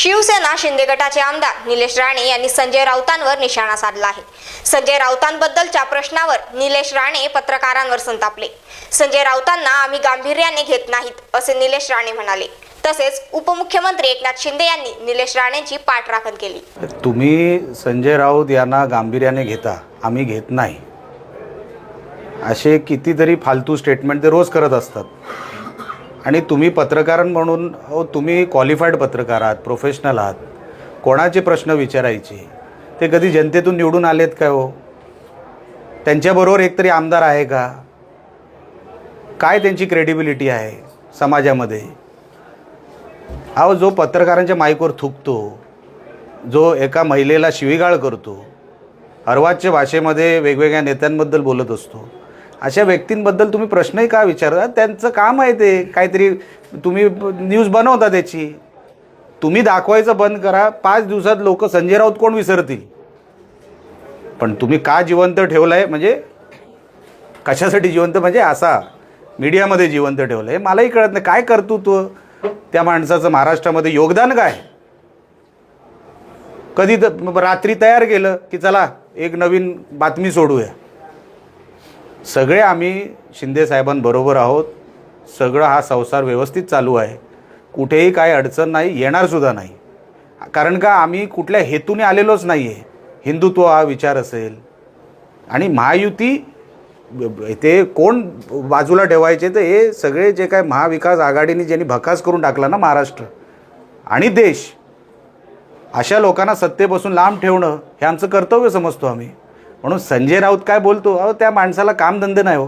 शिवसेना शिंदे गटाचे आमदार निलेश राणे यांनी संजय राऊतांवर निशाणा साधला आहे. संजय राऊतांबद्दलच्या प्रश्नावर निलेश राणे पत्रकारांवर संतापले. संजय राऊतांना आम्ही गांभीर्याने घेत नाहीत असे निलेश राणे म्हणाले. तसेच उपमुख्यमंत्री एकनाथ शिंदे यांनी निलेश राणेंची पाठराखण केली. तुम्ही संजय राऊत यांना गांभीर्याने घेता आम्ही घेत नाही. असे कितीतरी फालतू स्टेटमेंट ते रोज करत असतात. आणि तुम्ही पत्रकार म्हणून हो, तुम्ही क्वालिफाईड पत्रकार आहात प्रोफेशनल आहात. कोणाचे प्रश्न विचारायचे? ते कधी जनतेतून निवडून आलेत काय हो? त्यांच्याबरोबर एकतरी आमदार आहे का? काय त्यांची क्रेडिबिलिटी आहे समाजामध्ये? अहो जो पत्रकारांच्या माईकवर थुकतो जो एका महिलेला शिवीगाळ करतो अर्वाच्य भाषेमध्ये वेगवेगळ्या नेत्यांबद्दल बोलत असतो अशा व्यक्तींबद्दल तुम्ही प्रश्नही का विचारता? त्यांचं काम आहे ते. काहीतरी तुम्ही न्यूज बनवता त्याची. तुम्ही दाखवायचं बंद करा. पाच दिवसात लोक संजय राऊत कोण विसरतील? पण तुम्ही का जिवंत ठेवलं आहे म्हणजे कशासाठी जिवंत? म्हणजे असा मीडियामध्ये जिवंत ठेवलं आहे मलाही कळत नाही. काय कर्तृत्व त्या माणसाचं? महाराष्ट्रामध्ये योगदान काय? कधी रात्री तयार केलं की चला एक नवीन बातमी सोडूया. सगळे आम्ही शिंदे साहेबांबरोबर आहोत. सगळं हा संसार व्यवस्थित चालू आहे. कुठेही काय अडचण नाही येणारसुद्धा नाही. कारण का आम्ही कुठल्या हेतूने आलेलोच नाही आहे हिंदुत्व हा विचार असेल. आणि महायुती ते कोण बाजूला ठेवायचे तर हे सगळे जे काय महाविकास आघाडीने ज्यांनी भकास करून टाकला ना महाराष्ट्र आणि देश अशा लोकांना सत्तेपासून लांब ठेवणं हे आमचं कर्तव्य समजतो आम्ही. म्हणून संजय राऊत काय बोलतो? अहो त्या माणसाला कामधंदे नाही हो.